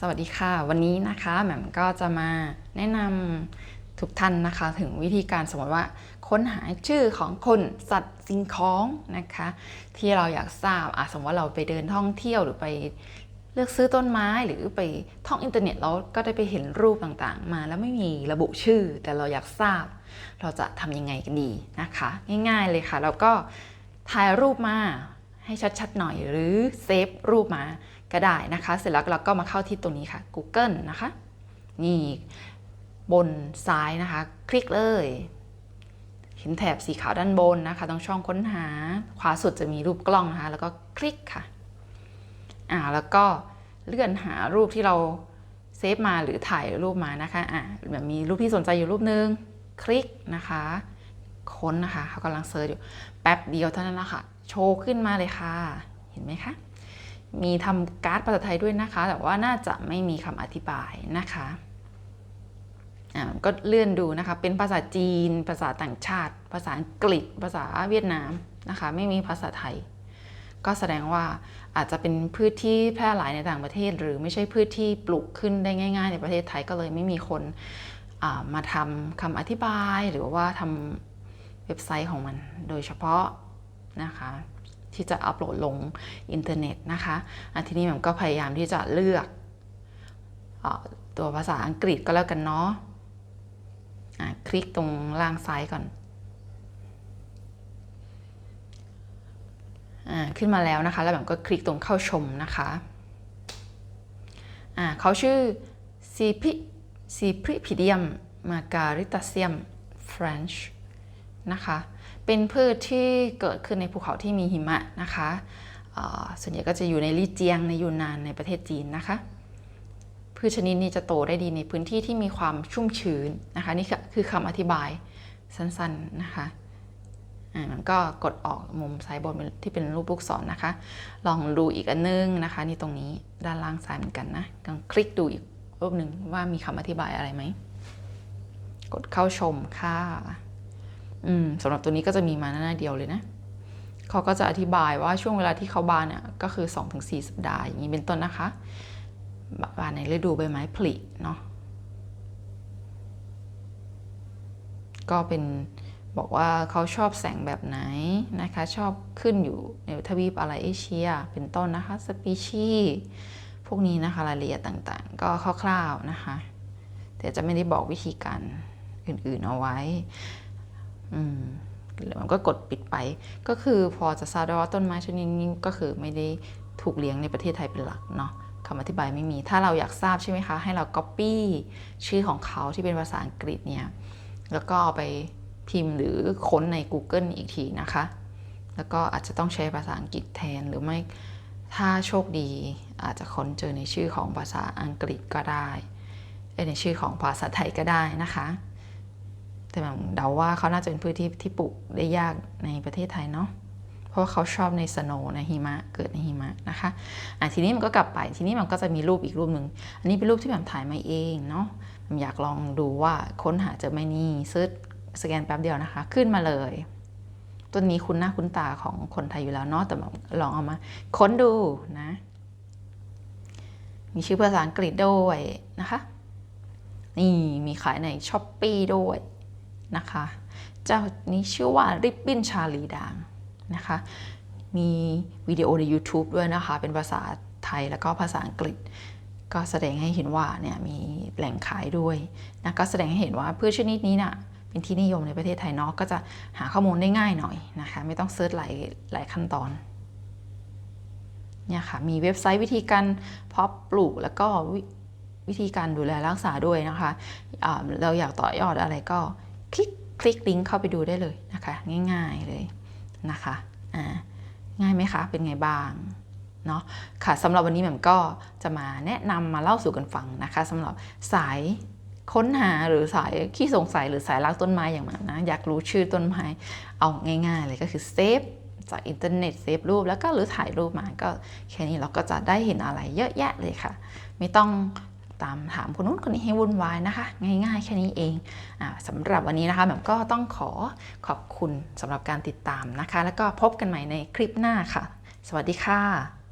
สวัสดีค่ะ วันนี้นะคะแหม่มก็จะมาแนะนำทุกท่านนะคะ ถึงวิธีการสมมติว่า ค้นหาชื่อของคนสัตว์สิ่งของนะคะ ที่เราอยากทราบอะสมมติว่าเราไปเดินท่องเที่ยวหรือไปเลือกซื้อต้นไม้หรือไปท่องอินเทอร์เน็ตแล้วก็ได้ไปเห็นรูปต่างๆ มาแล้วไม่มีระบุชื่อ แต่เราอยากทราบ เราจะทำยังไงกันดีนะคะ ง่ายๆเลยค่ะ แล้วก็ถ่ายรูปมาให้ชัดๆหน่อยหรือเซฟรูปมา ก็ได้นะคะ เสร็จแล้วเราก็มาเข้าที่ตรงนี้ค่ะ Google นะคะ นี่บนซ้ายนะคะ คลิกเลย เห็นแถบสีขาวด้านบนนะคะ ตรงช่องค้นหา ขวาสุดจะมีรูปกล้องนะคะ แล้วก็คลิกค่ะ อ่า แล้วก็เลื่อนหารูปที่เราเซฟมาหรือถ่ายรูปมานะคะ อ่าแบบมีรูปที่สนใจอยู่รูปนึง คลิกนะคะ ค้นนะคะเขากำลังเซิร์ชอยู่ แป๊บเดียวเท่านั้นละค่ะ โชว์ขึ้นมาเลยค่ะ เห็นไหมคะ มีทำการ์ดภาษาไทยด้วยนะคะ แต่ว่าน่าจะไม่มีคำอธิบายนะคะอ่าก็เลื่อนดูนะคะ เป็นภาษาจีน ภาษาต่างชาติ ภาษาอังกฤษ ภาษาเวียดนามนะคะ ไม่มีภาษาไทย ก็แสดงว่าอาจจะเป็นพืชที่แพร่หลายในต่างประเทศ หรือไม่ใช่พืชที่ปลูกขึ้นได้ง่าย ๆ ในประเทศไทยก็เลยไม่มีคนามาทำคำอธิบายหรือว่าทำเว็บไซต์ของมันโดยเฉพาะนะคะ ที่จะอัปโหลดลงอินเทอร์เน็ตนะคะอันทีนี้มันก็พยายามที่จะเลือกอตัวภาษาอังกฤษก็แล้วกันเนาะะคลิกตรงล่างซ้ายก่อนอขึ้นมาแล้วนะคะ แล้วแบบก็คลิกตรงเข้าชมนะคะเขาชื่อ c p c p r i p i d i u m margaritaceum French นะคะ เป็นพืชที่เกิดขึ้นในภูเขาที่มีหิมะนะคะส่วนใหญ่ก็จะอยู่ในลี่เจียงในยูนนานในประเทศจีนนะคะ พืชชนิดนี้จะโตได้ดีในพื้นที่ที่มีความชุ่มชื้นนะคะ นี่คือคำอธิบายสั้นๆนะคะอ่ามันก็กดออกมุมซ้ายบนที่เป็นรูปลูกศรนนะคะ ลองดูอีกอันนึงนะคะ นี่ตรงนี้ด้านล่างซ้ายเหมือนกันนะลองคลิกดูอีกรูปหนึ่งว่ามีคำอธิบายอะไรไหม กดเข้าชมค่ะ สำหรับตัวนี้ก็จะมีมาหน้าเดียวเลยนะเขาก็จะอธิบายว่าช่วงเวลาที่เขาบานเนี่ยก็คือ 2-4 สัปดาห์อย่างนี้เป็นต้นนะคะ บานในฤดูใบไม้ผลิเนาะก็เป็นบอกว่าเขาชอบแสงแบบไหนนะคะ ชอบขึ้นอยู่ในทวีปอะไรเอเชีย เป็นต้นนะคะสปีชีพวกนี้นะคะรายละเอียดต่างๆ ก็คร่าวๆนะคะ แต่จะไม่ได้บอกวิธีการอื่นๆเอาไว้ มันก็กดปิดไป ก็คือพอจะทราบได้ว่าต้นไม้ชนิดนี้ก็คือไม่ได้ถูกเลี้ยงในประเทศไทยเป็นหลักเนาะคำอธิบายไม่มี ถ้าเราอยากทราบใช่ไหมคะ ให้เรา Copy ชื่อของเขาที่เป็นภาษาอังกฤษเนี่ย แล้วก็เอาไปพิมพ์หรือค้นใน Google อีกทีนะคะ แล้วก็อาจจะต้องใช้ภาษาอังกฤษแทนหรือไม่ถ้าโชคดีอาจจะค้นเจอในชื่อของภาษาอังกฤษก็ได้ในชื่อของภาษาไทยก็ได้นะคะ แต่แบบเดาว่าเขาน่าจะเป็นพืชที่ที่ปลูกได้ยากในประเทศไทยเนาะเพราะว่าเขาชอบในสโนว์ในหิมะเกิดในหิมะนะคะอะทีนี้มันก็กลับไปทีนี้มันก็จะมีรูปอีกรูปหนึ่งอันนี้เป็นรูปที่แบบถ่ายมาเองเนาะผมอยากลองดูว่าค้นหาเจอไหมนี่เซิร์ชสแกนแป๊บเดียวนะคะ ขึ้นมาเลยต้นนี้คุ้นหน้าคุ้นตาของคนไทยอยู่แล้วเนาะแต่ลองเอามาค้นดูนะ มีชื่อภาษาอังกฤษด้วยนะคะ นี่มีขายในช้อปปีด้วย นะคะ เจ้านี้ชื่อว่าริบบิ้นชาลีด่างนะคะ มีวิดีโอใน YouTube ด้วยนะคะ เป็นภาษาไทยแล้วก็ภาษาอังกฤษ ก็แสดงให้เห็นว่าเนี่ยมีแหล่งขายด้วยนะก็แสดงให้เห็นว่าพืชชนิดนี้นะ่ะเป็นที่นิยมในประเทศไทยเนาะก็จะหาข้อมูลได้ง่ายหน่อยนะคะ ไม่ต้องเซิร์ชหลายหลายขั้นตอนเนี่ยค่ะมีเว็บไซต์วิธีการเพาะปลูกแล้วก็วิธีการดูแลรักษาด้วยนะคะ เราอยากต่อยอดอะไรก็ คลิกคลิกลิงก์เข้าไปดูได้เลยนะคะ ง่ายๆเลยนะคะอ่าง่ายไหมคะ เป็นไงบ้างเนาะค่ะสำหรับวันนี้แหม่มก็จะมาแนะนำมาเล่าสู่กันฟังนะคะสำหรับสายค้นหาหรือสายขี้สงสัยหรือสายรักต้นไม้อย่างมันนะอยากรู้ชื่อต้นไม้เอาง่าย ๆ เลยก็คือเซฟจากอินเทอร์เน็ตเซฟรูปแล้วก็หรือถ่ายรูปมาก็แค่นี้เราก็จะได้เห็นอะไรเยอะแยะเลยค่ะ ไม่ต้อง ตามถามคนนู้นคนนี้ให้วุ่นวายนะคะ ง่ายๆ แค่นี้เองอสำหรับวันนี้นะคะแบบก็ต้องขอขอบคุณสำหรับการติดตามนะคะ แล้วก็พบกันใหม่ในคลิปหน้าค่ะ สวัสดีค่ะ